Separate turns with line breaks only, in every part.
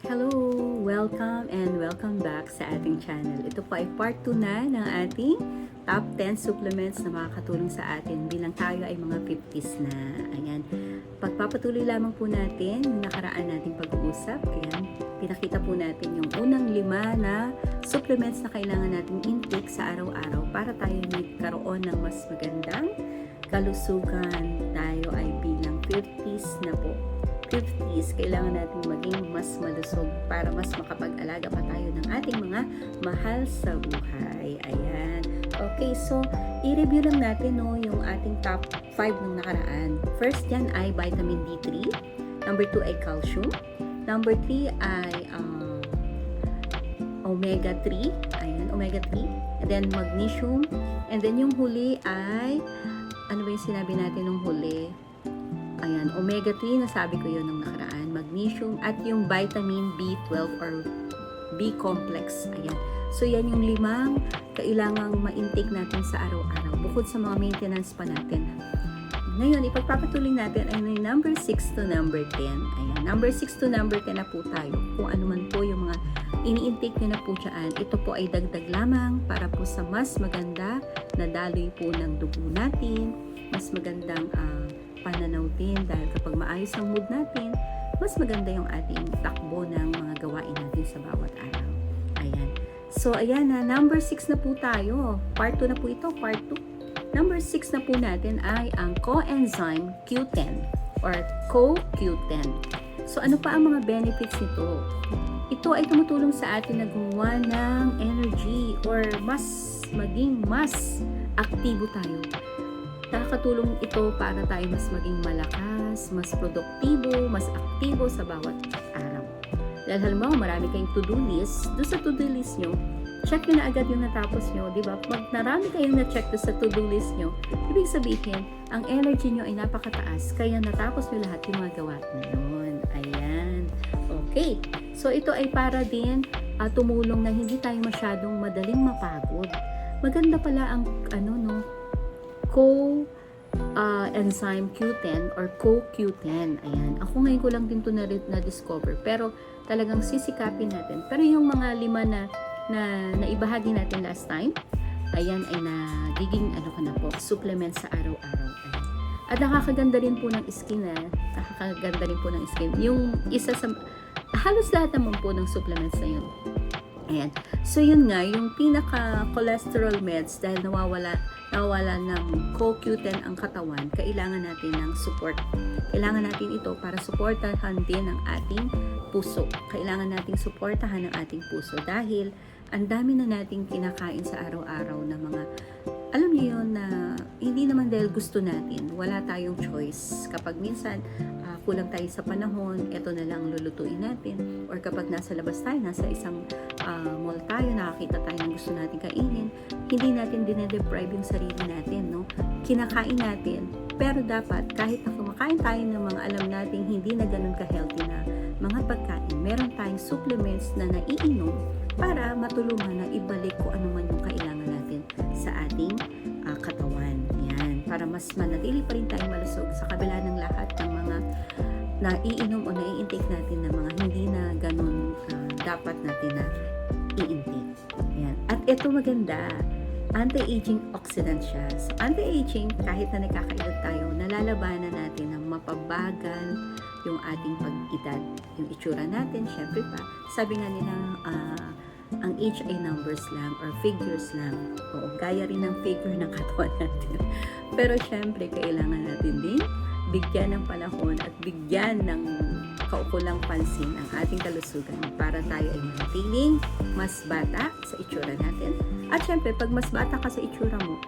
Hello! Welcome and welcome back sa ating channel. Ito po ay part 2 na ng ating top 10 supplements na makakatulong sa atin bilang tayo ay mga 50s na. Ayan. Pagpapatuloy lamang po natin yung nakaraan nating pag-uusap. Ayan. Pinakita po natin yung unang lima na supplements na kailangan nating intake sa araw-araw para tayo magkaroon ng mas magandang kalusugan. Tayo ay bilang 50s na po. 50s, kailangan natin maging mas malusog para mas makapag-alaga pa tayo ng ating mga mahal sa buhay. Ayan. Okay, so i-review lang natin no, yung ating top 5 ng nakaraan. First yan ay vitamin D3. Number 2 ay calcium. Number 3 ay um, omega 3. Ayan, omega 3. And then magnesium. And then yung huli ay ano ba yung sinabi natin nung huli? Ayan, omega 3, nasabi ko yun nung nakaraan, magnesium, at yung vitamin B12 or B complex. Ayan. So, yan yung limang kailangang ma-intake natin sa araw-araw, bukod sa mga maintenance pa natin. Ngayon, ipagpapatuloy natin ay yung number 6 to number 10. Ayan, number 6 to number 10 na po tayo. Kung ano man po yung mga ini-intake nyo na po dyan, ito po ay dagdag lamang para po sa mas maganda na daloy po ng dugo natin, mas magandang ah, pananaw din dahil kapag maayos ang mood natin, mas maganda yung ating takbo ng mga gawain natin sa bawat araw. Ayan. So, ayan na. Number 6 na po tayo. Part 2 na po ito. Part 2. Number 6 na po natin ay ang coenzyme Q10 or CoQ10. So, ano pa ang mga benefits nito? Ito ay tumutulong sa atin na gumawa ng energy or mas maging mas aktibo tayo nakakatulong ito para tayo mas maging malakas, mas produktibo, mas aktibo sa bawat araw. Dahil halimbawa marami kayong to-do list, doon sa to-do list nyo, check nyo na agad yung natapos nyo, di ba? Pag narami kayong na-check doon sa to-do list nyo, ibig sabihin, ang energy nyo ay napakataas, kaya natapos nyo lahat yung mga gawa na yun. Ayan. Okay. So, ito ay para din ah, tumulong na hindi tayo masyadong madaling mapagod. Maganda pala ang ano no, co uh, enzyme Q10 or CoQ10. Ayan. Ako ngayon ko lang din to na, na-discover. Pero talagang sisikapin natin. Pero yung mga lima na na naibahagi natin last time, ayan ay nagiging ano ka na po, supplement sa araw-araw. At nakakaganda rin po ng skin na, nakakaganda rin po ng skin. Yung isa sa, halos lahat naman po ng supplements na yun. Ayan. So yun nga, yung pinaka cholesterol meds dahil nawawala nawawala ng CoQ10 ang katawan, kailangan natin ng support. Kailangan natin ito para suportahan din ang ating puso. Kailangan nating suportahan ang ating puso dahil ang dami na nating kinakain sa araw-araw na mga alam niyo yun na hindi naman dahil gusto natin, wala tayong choice. Kapag minsan kulang tayo sa panahon, ito na lang ang lulutuin natin. Or kapag nasa labas tayo, nasa isang ah, mall tayo, nakakita tayo ng gusto natin kainin, hindi natin dinedeprive yung sarili natin, no? Kinakain natin. Pero dapat, kahit na kumakain tayo ng mga alam nating hindi na ganun ka-healthy na mga pagkain, meron tayong supplements na naiinom para matulungan na ibalik kung ano man yung kailangan Para mas manatili pa rin tayong malusog sa kabila ng lahat ng mga naiinom o nai-intake natin na mga hindi na ganun ah, dapat natin na i-intake. Yan. At ito maganda, anti-aging oxidant siya. So, anti-aging, kahit na nagkakaedad tayo, nalalabanan natin ng mapabagal yung ating pag-edad. Yung itsura natin, syempre pa, sabi nga nila, ah, ang age ay numbers lang or figures lang. Oo, gaya rin ng figure ng katawan natin. Pero syempre, kailangan natin din bigyan ng panahon at bigyan ng kaukulang pansin ang ating kalusugan para tayo ay manatiling mas bata sa itsura natin. At syempre, pag mas bata ka sa itsura mo,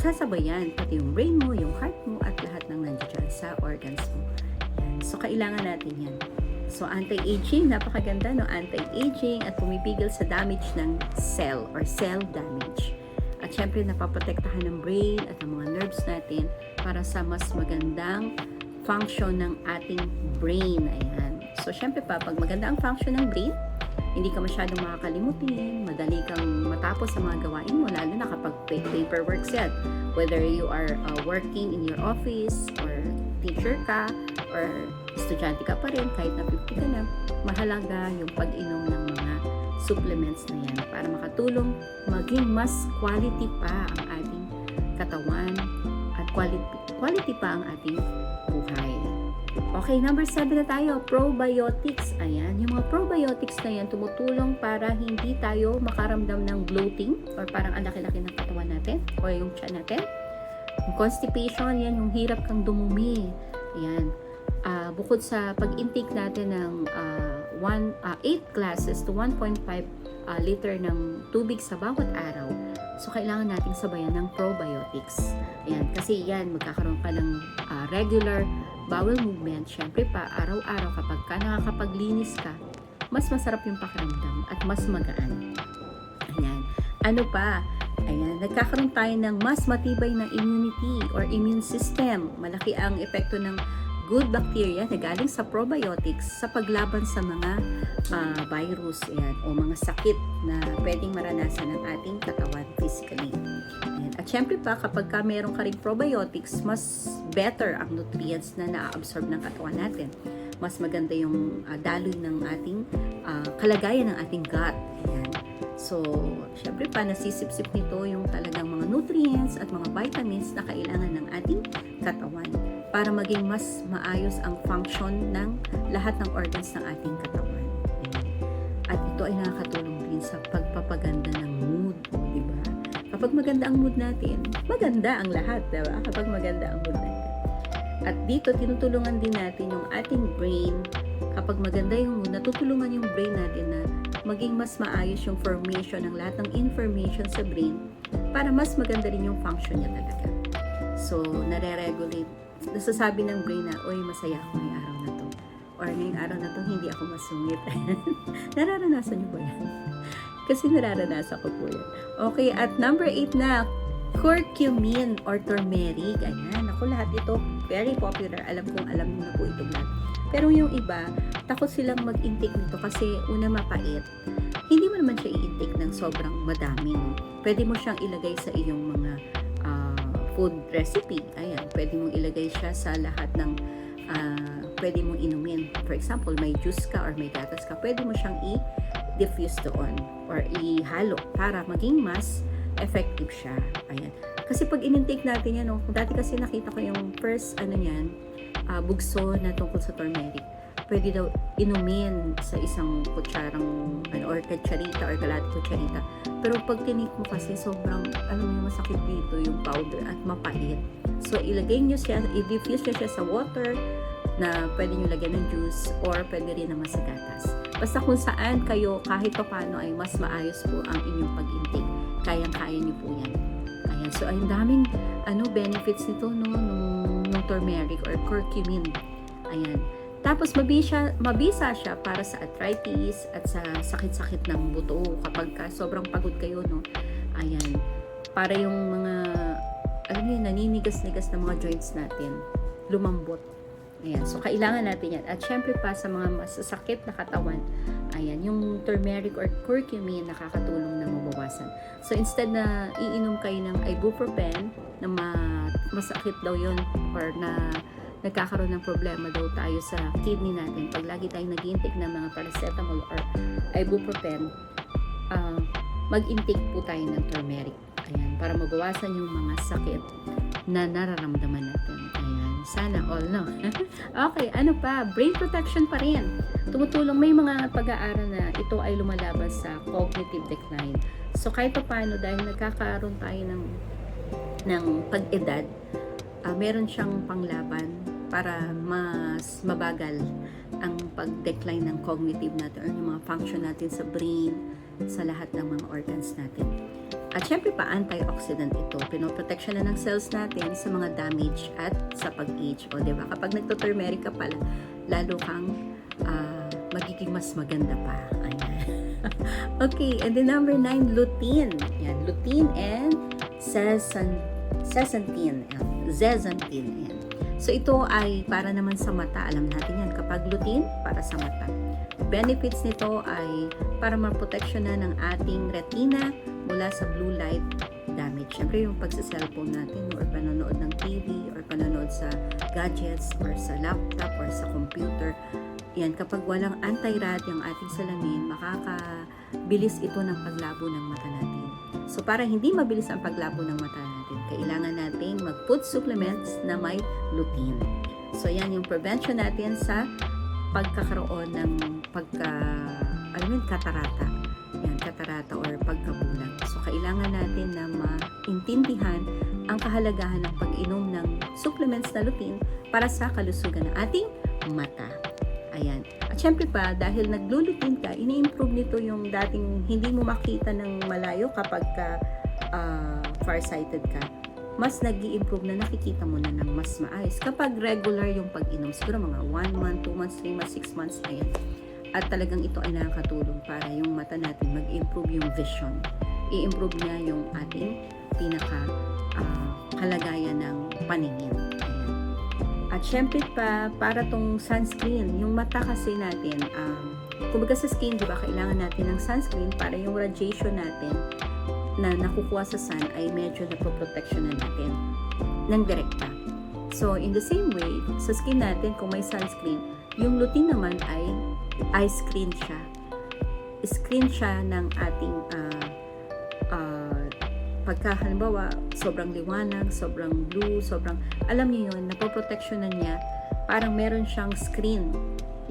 sasabayan pati yung brain mo, yung heart mo, at lahat ng nandiyan sa organs mo. Yan. So, kailangan natin yan. So, anti-aging, napakaganda, no? Anti-aging at pumipigil sa damage ng cell or cell damage. At syempre, napaprotektahan ng brain at ng mga nerves natin para sa mas magandang function ng ating brain. Ayan. So, syempre pa, pag maganda ang function ng brain, hindi ka masyadong makakalimutin, madali kang matapos sa mga gawain mo, lalo na kapag pa- paperwork yan. Whether you are uh, working in your office, or teacher ka, or estudyante ka pa rin, kahit na 50 ka na, mahalaga yung pag-inom ng mga supplements na yan para makatulong maging mas quality pa ang ating katawan at quality, quality pa ang ating buhay. Okay, number 7 na tayo, probiotics. Ayan, yung mga probiotics na yan tumutulong para hindi tayo makaramdam ng bloating or parang ang laki-laki ng katawan natin o yung tiyan natin. Yung constipation, yan yung hirap kang dumumi. Ayan. Ah, bukod sa pag-intake natin ng ah, one, ah, 8 glasses to 1.5 ah, liter ng tubig sa bawat araw, so kailangan nating sabayan ng probiotics. Ayan, kasi yan, magkakaroon ka ng ah, regular bowel movement. Siyempre pa, araw-araw kapag ka nakakapaglinis ka, mas masarap yung pakiramdam at mas magaan. Ayan. Ano pa? Ayan, nagkakaroon tayo ng mas matibay na immunity or immune system. Malaki ang epekto ng good bacteria na galing sa probiotics sa paglaban sa mga ah, virus ayan, o mga sakit na pwedeng maranasan ng ating katawan physically. Ayan. At syempre pa, kapag ka meron ka ring probiotics, mas better ang nutrients na na-absorb ng katawan natin. Mas maganda yung ah, daloy ng ating ah, kalagayan ng ating gut. Ayan. So, syempre pa, nasisip-sip nito yung talagang mga nutrients at mga vitamins na kailangan ng ating katawan para maging mas maayos ang function ng lahat ng organs ng ating katawan. At ito ay nakakatulong din sa pagpapaganda ng mood, di ba? Kapag maganda ang mood natin, maganda ang lahat, di ba? Kapag maganda ang mood natin. At dito, tinutulungan din natin yung ating brain. Kapag maganda yung mood, natutulungan yung brain natin na maging mas maayos yung formation ng lahat ng information sa brain para mas maganda rin yung function niya talaga. So, nare-regulate. Nasasabi ng brain na, oy, masaya ako ngayong araw na to. Or ngayong araw na to, hindi ako masungit. Nararanasan niyo ba yan? Kasi nararanasan ko po yan. Okay, at number 8 na, curcumin or turmeric. Ayan, ako lahat ito, very popular. Alam kong alam niyo na po ito lahat. Pero yung iba, takot silang mag-intake nito kasi una mapait. Hindi mo naman siya i-intake ng sobrang madami. No? Pwede mo siyang ilagay sa iyong mga food recipe. Ayan, pwede mong ilagay siya sa lahat ng ah, pwede mong inumin. For example, may juice ka or may gatas ka, pwede mo siyang i-diffuse doon or ihalo para maging mas effective siya. Ayan. Kasi pag in-intake natin yan, no, dati kasi nakita ko yung first, ano yan, ah, bugso na tungkol sa turmeric. Pwede daw inumin sa isang kutsarang, ano, or kutsarita or kalahati kutsarita. Pero pag tinik mo kasi, sobrang, alam mo, masakit dito yung powder at mapait. So, ilagay nyo siya, i-diffuse nyo siya sa water na pwede nyo lagyan ng juice or pwede rin naman sa gatas. Basta kung saan kayo kahit pa paano ay mas maayos po ang inyong pag-intake. Kayang-kaya nyo po yan. Ayan. So, ang daming ano, benefits nito, no, nung, nung turmeric or curcumin. Ayan. Tapos, mabisa, mabisa siya para sa arthritis at sa sakit-sakit ng buto. Kapag ka, sobrang pagod kayo, no. Ayan. Para yung mga, alam niyo, yun, naninigas-nigas na mga joints natin, lumambot. Ayan. So, kailangan natin yan. At syempre pa sa mga masasakit na katawan, ayan, yung turmeric or curcumin nakakatulong na mabawasan. So, instead na iinom kayo ng ibuprofen, na ma- masakit daw yon or na nagkakaroon ng problema daw tayo sa kidney natin. Pag lagi tayong nag-intake ng mga paracetamol or ibuprofen, ah, mag-intake po tayo ng turmeric. Ayan, para mabawasan yung mga sakit na nararamdaman natin. Ayan, sana all, no? okay, ano pa? Brain protection pa rin. Tumutulong, may mga pag-aaral na ito ay lumalaban sa cognitive decline. So, kahit pa paano, dahil nagkakaroon tayo ng, ng pag-edad, ah, meron siyang panglaban para mas mabagal ang pag-decline ng cognitive natin or yung mga function natin sa brain, sa lahat ng mga organs natin. At syempre pa, antioxidant ito. Pinoprotection na ng cells natin sa mga damage at sa pag-age. O, di ba? Kapag nagto-turmeric ka pala, lalo kang ah, magiging mas maganda pa. Okay, and then number nine, lutein. Yan, lutein and zeaxanthin. Zeaxanthin. Zeaxanthin. Yan. So, ito ay para naman sa mata. Alam natin yan. Kapag lutein, para sa mata. Benefits nito ay para maproteksyon na ng ating retina mula sa blue light damage. syempre yung pagsa-cellphone natin or panonood ng TV or panonood sa gadgets or sa laptop or sa computer. Yan, kapag walang anti-rat yung ating salamin, makakabilis ito ng paglabo ng mata natin. So, para hindi mabilis ang paglabo ng mata natin, kailangan nating mag-put supplements na may lutein. So, yan yung prevention natin sa pagkakaroon ng pagka, mo yun, katarata. Yan, katarata or pagkabulag. So, kailangan natin na maintindihan ang kahalagahan ng pag-inom ng supplements na lutein para sa kalusugan ng ating mata. Ayan. At syempre pa, dahil naglulutin ka, ini-improve nito yung dating hindi mo makita ng malayo kapag ka ah, farsighted ka. Mas nag improve na nakikita mo na ng mas maayos. Kapag regular yung pag-inom, siguro mga 1 month, 2 months, 3 months, 6 months, ayan. At talagang ito ay nakakatulong para yung mata natin mag-improve yung vision. I-improve niya yung ating pinaka ah, kalagayan ng paningin. At syempre pa, para tong sunscreen, yung mata kasi natin, um, kumbaga sa skin, di ba, kailangan natin ng sunscreen para yung radiation natin na nakukuha sa sun ay medyo napoprotection na natin ng direkta. So, in the same way, sa skin natin, kung may sunscreen, yung lutein naman ay eye screen siya. Screen siya ng ating ah, ah, pagka halimbawa sobrang liwanag, sobrang blue, sobrang alam niyo yun, napoproteksyonan niya parang meron siyang screen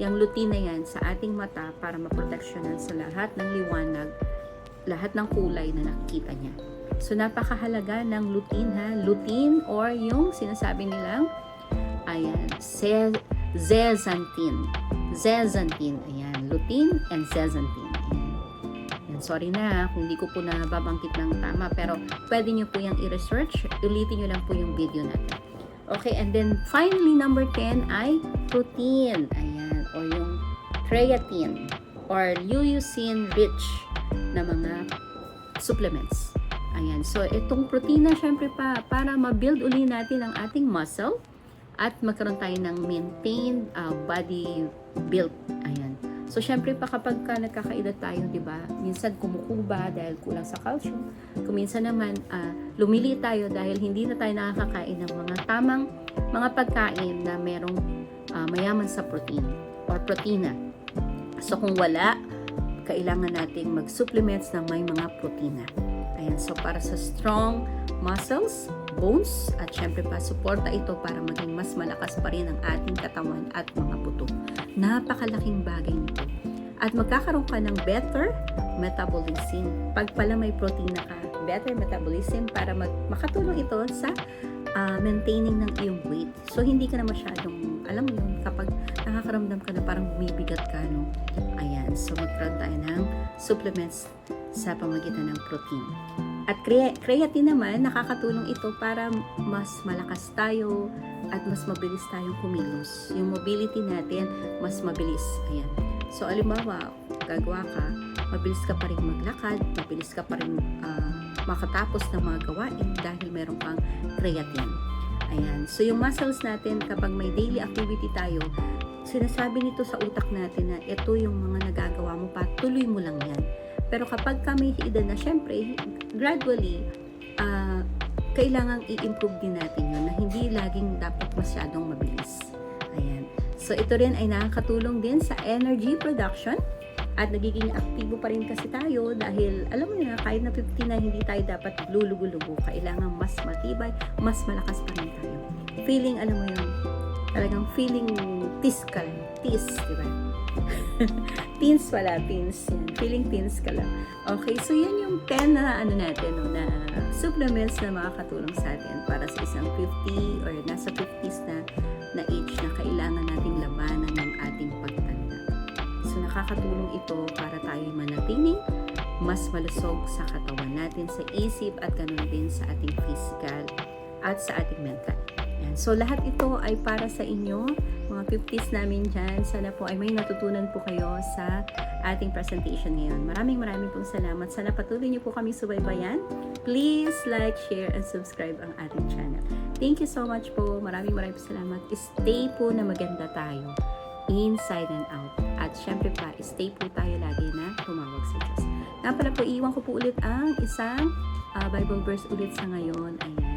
yung lutein na yan sa ating mata para maproteksyonan sa lahat ng liwanag, lahat ng kulay na nakikita niya. So napakahalaga ng lutein ha, lutein or yung sinasabi nilang ayan, ze- zeaxanthin. Zeaxanthin, ayan, lutein and zeaxanthin. Ayan. Sorry na kung hindi ko po nababangkit ng tama pero pwede nyo po yung i-research ulitin nyo lang po yung video natin. Okay and then finally number 10 ay protein. Ayan o yung creatine or leucine rich na mga supplements. Ayan so itong protein na syempre pa para ma-build uli natin ang ating muscle at magkaroon tayo ng maintained uh, body build. Ayan So, syempre pa kapag ka nagkakaedad tayo, di ba, minsan kumukuba dahil kulang sa calcium. Kuminsan naman, ah, lumili tayo dahil hindi na tayo nakakakain ng mga tamang mga pagkain na merong ah, mayaman sa protein or protina. So, kung wala, kailangan nating mag-supplements na may mga protina. Ayan, so para sa strong muscles, bones, at syempre pa, suporta ito para maging mas malakas pa rin ang ating katawan at mga buto. Napakalaking bagay nito. At magkakaroon ka ng better metabolism. Pag pala may protina ka, better metabolism para mag makatulong ito sa ah, maintaining ng iyong weight. So, hindi ka na masyadong, alam mo yun, kapag nakakaramdam ka na parang bumibigat ka, no? Ayan, so magkaroon tayo ng supplements sa pamagitan ng protein. At crea- creatine naman, nakakatulong ito para mas malakas tayo at mas mabilis tayong kumilos. Yung mobility natin, mas mabilis. Ayan. So, alimbawa, gagawa ka, mabilis ka pa rin maglakad, mabilis ka pa rin ah, makatapos ng mga gawain dahil meron kang creatine. Ayan. So, yung muscles natin, kapag may daily activity tayo, sinasabi nito sa utak natin na ito yung mga nagagawa mo pa, tuloy mo lang yan. Pero kapag kami edad na, syempre, gradually, ah, kailangang i-improve din natin yun na hindi laging dapat masyadong mabilis. Ayan. So, ito rin ay nakakatulong din sa energy production at nagiging aktibo pa rin kasi tayo dahil alam mo na kahit na 50 na hindi tayo dapat lulugo-lugo kailangan mas matibay mas malakas pa rin tayo feeling alam mo yun talagang feeling tis ka lang tis di ba teens pala teens yan. Feeling teens ka lang. Okay so yan yung 10 na ano natin no, na supplements na makakatulong sa atin para sa isang 50 or nasa 50s na na age na kailangan nating labanan ng ating pagtanda. So nakakatulong ito para tayo manatiling mas malusog sa katawan natin, sa isip at ganun din sa ating physical at sa ating mental. Yan. So lahat ito ay para sa inyo, mga 50s namin dyan. Sana po ay may natutunan po kayo sa ating presentation ngayon. Maraming maraming pong salamat. Sana patuloy niyo po kami subaybayan. Please like, share, and subscribe ang ating channel. Thank you so much po. Maraming maraming salamat. Stay po na maganda tayo inside and out. At syempre pa, stay po tayo lagi na tumawag sa Diyos. Nga pala po, iwan ko po ulit ang isang ah, Bible verse ulit sa ngayon. Ayan.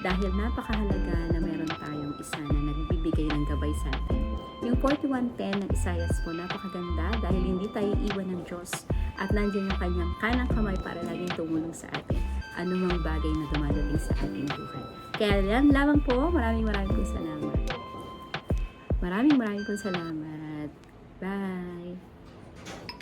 Dahil napakahalaga na meron tayong isa na nagbibigay ng gabay sa atin. Yung 41.10 ng Isaias po, napakaganda dahil hindi tayo iwan ng Diyos at nandiyan yung kanyang kanang kamay para laging tumulong sa atin anumang bagay na dumadating sa ating buhay. Kaya yan lamang po, maraming maraming pong salamat. Maraming maraming pong salamat. Bye!